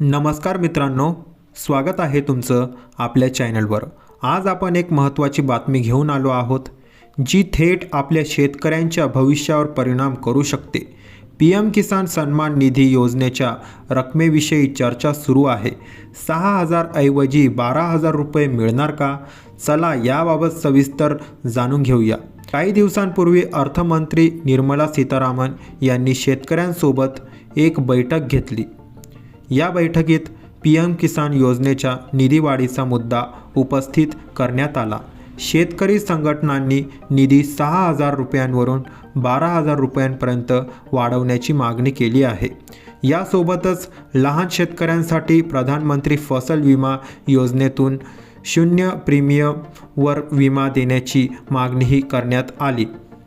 नमस्कार मित्रांनो स्वागत आहे तुमचं आपल्या चॅनलवर. आज आपण एक महत्त्वाची बातमी घेऊन आलो आहोत जी थेट आपल्या शेतकऱ्यांच्या भविष्यावर परिणाम करू शकते. पी एम किसान सन्मान निधी योजनेच्या रकमेविषयी चर्चा सुरू आहे. सहा हजार ऐवजी बारा हजार रुपये मिळणार का? चला याबाबत सविस्तर जाणून घेऊया. काही दिवसांपूर्वी अर्थमंत्री निर्मला सीतारामन यांनी शेतकऱ्यांसोबत एक बैठक घेतली. या बैठकीत पी एम किसान योजनेच्या निधीवाढीचा मुद्दा उपस्थित करण्यात आला. शेतकरी संघटनांनी निधी सहा हजार रुपयांवरून बारा हजार रुपयांपर्यंत वाढवण्याची मागणी केली आहे. यासोबतच लहान शेतकऱ्यांसाठी प्रधानमंत्री फसल विमा योजनेतून शून्य प्रीमियमवर विमा देण्याची मागणीही करण्यात आली.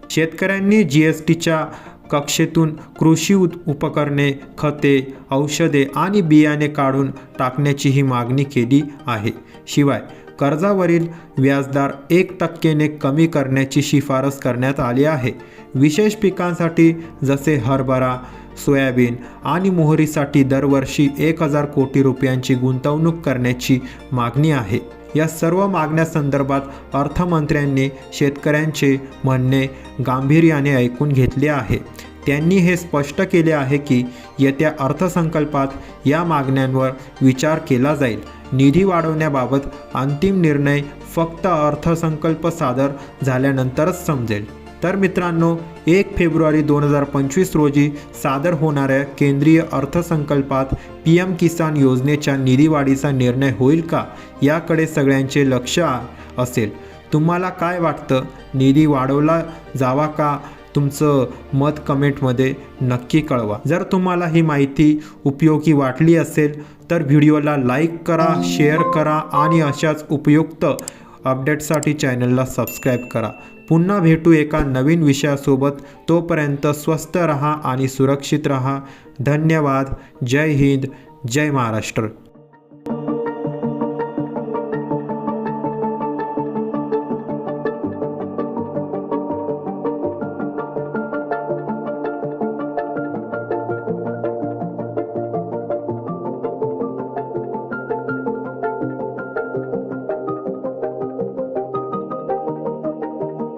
शेतकऱ्यांनी जी एस टीच्या कक्षेतून कृषी उपकरणे खते औषधे आणि बियाणे काढून टाकण्याचीही मागणी केली आहे. शिवाय कर्जावरील व्याजदर एक टक्केने कमी करण्याची शिफारस करण्यात आली आहे. विशेष पिकांसाठी जसे हरभरा सोयाबीन आणि मोहरीसाठी दरवर्षी एक हजार कोटी रुपयांची गुंतवणूक करण्याची मागणी आहे. या सर्व मागण्यासंदर्भात अर्थमंत्र्यांनी शेतकऱ्यांचे म्हणणे गांभीर्याने ऐकून घेतले आहे. त्यांनी हे स्पष्ट केले आहे की येत्या अर्थसंकल्पात या मागण्यांवर विचार केला जाईल. निधी वाढवण्याबाबत अंतिम निर्णय फक्त अर्थसंकल्प सादर झाल्यानंतरच समजेल. तर मित्रांनो एक फेब्रुवारी दोन हजार पंचवीस रोजी सादर होणाऱ्या केंद्रीय अर्थसंकल्पात पी एम किसान योजनेच्या निधीवाढीचा निर्णय होईल का? याकडे सगळ्यांचे लक्ष असेल. तुम्हाला काय वाटतं? निधी वाढवला जावा का? तुमचं मत कमेंटमध्ये नक्की कळवा. जर तुम्हाला ही माहिती उपयोगी वाटली असेल तर व्हिडिओला लाईक करा शेअर करा आणि अशाच उपयुक्त अपडेटसाठी चॅनलला सबस्क्राईब करा. पुन्हा भेटू एका नवीन विषयासोबत. तोपर्यंत स्वस्त रहा आणि सुरक्षित रहा. धन्यवाद. जय हिंद. जय महाराष्ट्र.